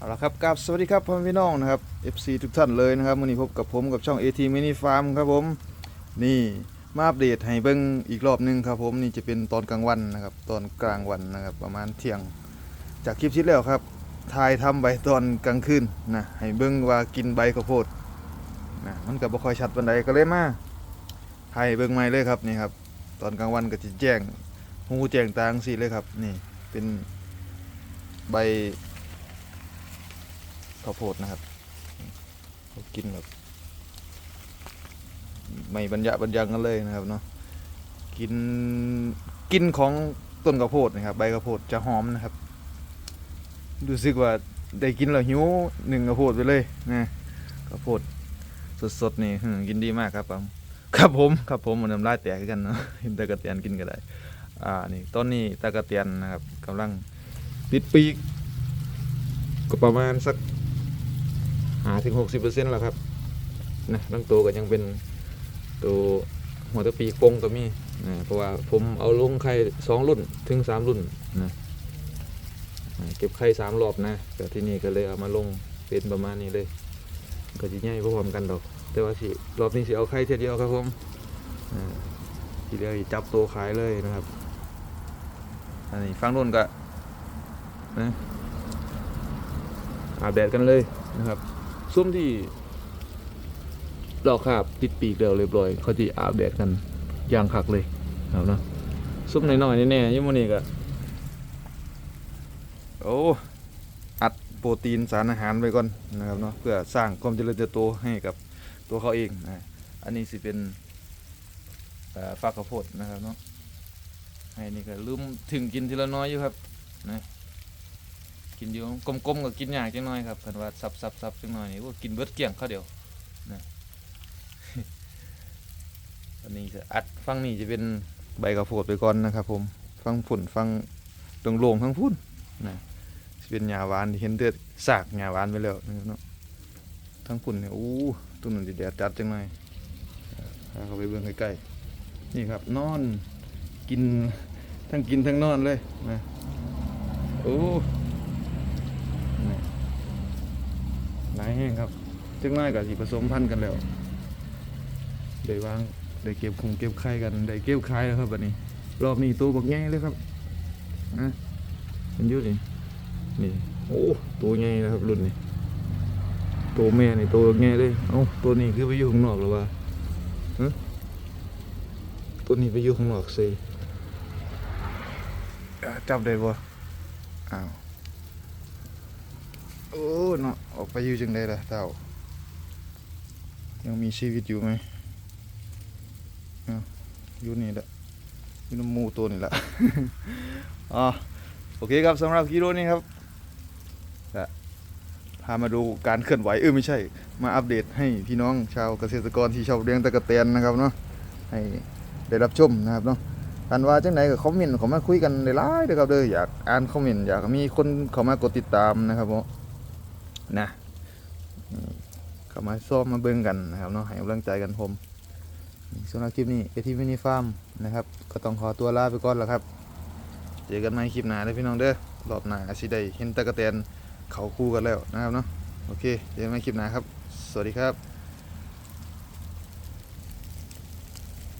เอาละครับกับสวัสดีครับพ่อพี่น้องนะครับ FC ทุกท่านเลยนะครับวันนี้พบกับผมกับช่อง AT Mini Farm ครับผมนี่มาอัปเดตให้เบิ่งอีกรอบหนึงครับผมนี่จะเป็นตอนกลางวันนะครับ ตอนกลางวันนะครับ ประมาณเที่ยง จากคลิปที่แล้วครับถ่ายทำใบตอนกลางคืนนะให้เบิ่งว่ากินใบข้าวโพดนะมันก็บ่ค่อยชัดปานใดก็เลยมาถ่ายให้เบิ่งใหม่เลยครับนี่ครับ ตอนกลางวันก็จะแจ้งหูแจ้งตางซีเลยครับ นี่เป็นใบ ข้าวโพดนะครับเขากินแบบไม่บรรยะบรรยังกันเลยนะครับเนาะกินกินของต้นข้าวโพดนะครับ ใบข้าวโพดจะหอมนะครับ รู้สึกว่าได้กินแล้วหิวหนึ่งข้าวโพดไปเลยนะข้าวโพดสดๆนี่กินดีมากครับผมครับผมครับผมมันน้ำลายแตกกันเนาะเห็นตะกะเตียนกินก็ได้อ่านี่ต้นนี้ตะกะเตียนนะครับกำลังติดปีกก็ประมาณสัก หาถึงหกสิบเปอร์เซ็นต์แล้วครับนะตั้งตัวก็ยังเป็นตัวหัวตะปีกงก็มีนะเพราะว่าผมเอาลงไข่สองรุ่นถึงสามรุ่นนะเก็บไข่สามรอบนะแต่ที่นี่ก็เลยเอามาลงเป็นประมาณนี้เลย ก็จะง่ายพร้อมกันดอก แต่ว่าสิรอบนี้สิเอาไข่เทียเดียวครับผมอ่าทีเดียวจับตัวขายเลยนะครับอันนี้ฟังรุ่นก็นะอาบแดดกันเลยนะครับ ซุ้มที่เราขาบติดปีกเดียวเรียบร้อย เขาที่อาบแดดกันอย่างคักเลยครับนะซุ้มน้อยๆแน่ๆยี่โมนี่ก็โอ้อัดโปรตีนสารอาหารไปก่อนนะครับเนาะเพื่อสร้างความเจริญเติบโตให้กับตัวเขาเองนะอันนี้สิเป็นฟักข้าวโพดนะครับเนาะให้นี่ก็ลืมถึงกินทีละน้อยอยู่ครับนะ กินอยู่กลมๆก็กินยากจังน้อยครับเพิ่นว่าซับซับซับจังน้อยนี่โอ้กินเบิดเกลี้ยงเขาเดียวนะอันนี้จะอัดฟังนี่จะเป็นใบกระโพดไปก่อนนะครับ ผมฟังฝุ่นฟังตรงโล่งทั้งพุ่นนะเป็นหญ้าหวานที่เห็นเดือดสากหญ้าหวานไปแล้วนะครับเนาะทั้งฝุ่นเนี่ยอู้ต้นนั้นแดดจัดจังหน่อยพาเข้าไปเบิ่งใกล้ๆนี่ครับนอนกินทั้งกินทั้งนอนเลยนะโอ้ นี่ หลายแห้งครับจังน้อยกับสีผสมพันธุ์กันแล้วได้วางได้เก็บคงเก็บไข่กันได้เก็บไข่แล้วครับบัดนี้ รอบนี้ตัวบักใหญ่เลยครับนะเป็นยุ่นี่นี่โอ้ตัวใหญ่นะครับรุ่นนี้ตัวแม่นี่ตัวใหญ่เลยเอ้าตัวนี้คือไปอยู่ข้างนอกหรือว่าฮะตัวนี้ไปอยู่ข้างนอกสิจับได้บ่อ้าว โอ้เนาะออกไปอยู่จังไดล่ะเต่ายังมีชีวิตอยู่ไหมออยู่นี่แหละอยู่น้ำมูตัวนี่แหละอ๋อโอเคครับสำหรับคลิปนี้ครับพามาดูการเคลื่อนไหวเออไม่ใช่ มาอัปเดตให้พี่น้องชาวเกษตรกรที่ชอบเลี้ยงตะกะแตนนะครับเนาะให้ได้รับชมนะครับเนาะท่านว่าจังไหนก็คอมเมนต์เข้ามาคุยกันได้หลายเด้อครับเด้ออยากอ่านคอมเมนต์อยากมีคนเข้ามากดติดตามนะครับผมนะ อืมเข้ามาซ้อมมาเบิ่งกันนะครับเนาะให้กำลังใจกันผมสำหรับคลิปนี้เอทีมินิฟาร์มนะครับ ก็ต้องขอตัวลาไปก่อนแล้วครับ เจอกันใหม่คลิปหน้าเลยพี่น้องเด้อรอบหน้าอาชีได้เห็นตะกะแตนเขาคู่กันแล้วนะครับเนาะโอเคเจอกันใหม่คลิปหน้าครับ สวัสดีครับ